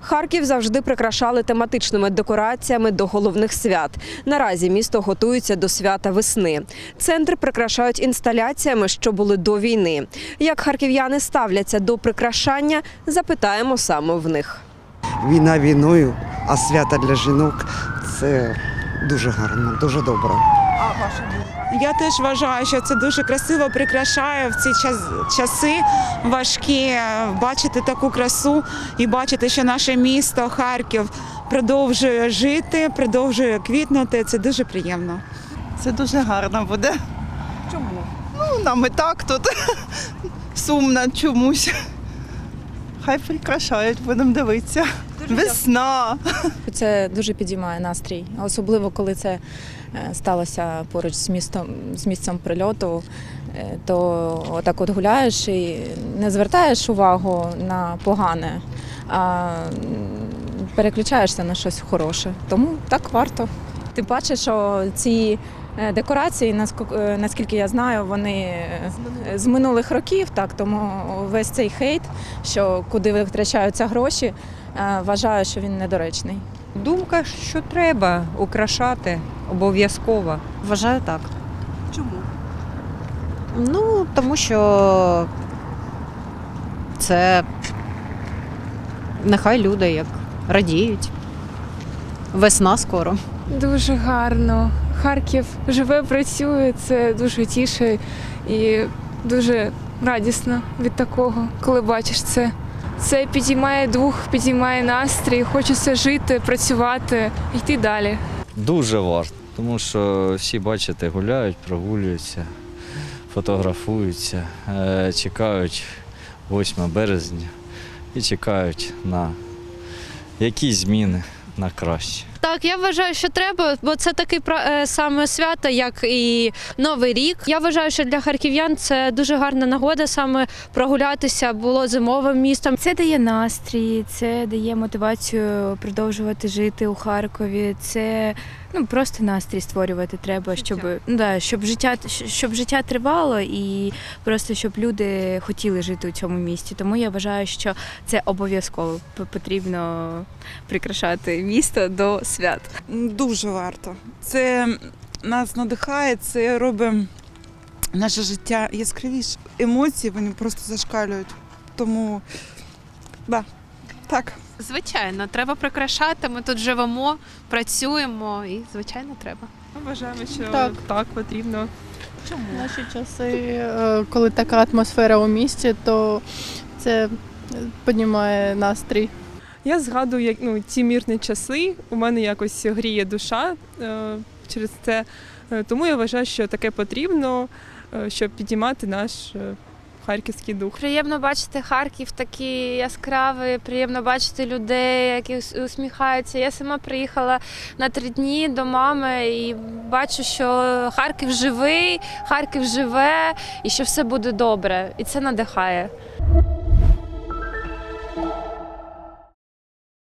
Харків завжди прикрашали тематичними декораціями до головних свят. Наразі місто готується до свята весни. Центр прикрашають інсталяціями, що були до війни. Як харків'яни ставляться до прикрашання, запитаємо саме в них. Війна війною, а свята для жінок це дуже гарно, дуже добре. Я теж вважаю, що це дуже красиво прикрашає в ці часи важкі. е, Бачити таку красу і бачити, що наше місто Харків продовжує жити, продовжує квітнути. Це дуже приємно. Це дуже гарно буде. Чому? Ну, нам і так тут сумно чомусь. Хай прикрашають, будемо дивитися. Весна. Це дуже підіймає настрій, особливо коли це е, сталося поруч з містом з місцем прильоту. е, То отак от гуляєш і не звертаєш увагу на погане, а переключаєшся на щось хороше. Тому так варто. Ти бачиш, що ці е, декорації, наск- наскільки я знаю, вони з минулих років, так тому весь цей хейт, що куди витрачаються гроші, вважаю, що він недоречний. Думка, що треба украшати обов'язково. Вважаю так. Чому? Ну, тому що це нехай люди як радіють. Весна скоро. Дуже гарно. Харків живе, працює, це дуже тіше і дуже радісно від такого, коли бачиш це. Це підіймає дух, підіймає настрій, хочеться жити, працювати, йти далі. Дуже варто, тому що всі, бачите, гуляють, прогулюються, фотографуються, е, чекають 8 березня і чекають на якісь зміни на краще. Так, я вважаю, що треба, бо це таке е, саме свято, як і Новий рік. Я вважаю, що для харків'ян це дуже гарна нагода саме прогулятися. Було зимовим містом. Це дає настрій, це дає мотивацію продовжувати жити у Харкові. Це ну просто настрій створювати треба, щоб ну да, щоб життя щоб життя тривало і просто щоб люди хотіли жити у цьому місті. Тому я вважаю, що це обов'язково потрібно прикрашати місто до свят. Дуже варто. Це нас надихає, це робить наше життя яскравіше. Емоції вони просто зашкалюють. Тому да, так. Звичайно, треба прикрашати. Ми тут живемо, працюємо і, звичайно, треба. Ми Вважаємо, що Так. так потрібно. Наші часи, е, коли така атмосфера у місті, то це піднімає настрій. Я згадую, як ну ті мирні часи. У мене якось гріє душа е, через це. Е, Тому я вважаю, що таке потрібно, е, щоб підіймати наш харківський дух. Приємно бачити Харків такий яскравий, приємно бачити людей, які усміхаються. Я сама приїхала на три дні до мами і бачу, що Харків живий, Харків живе і що все буде добре. І це надихає.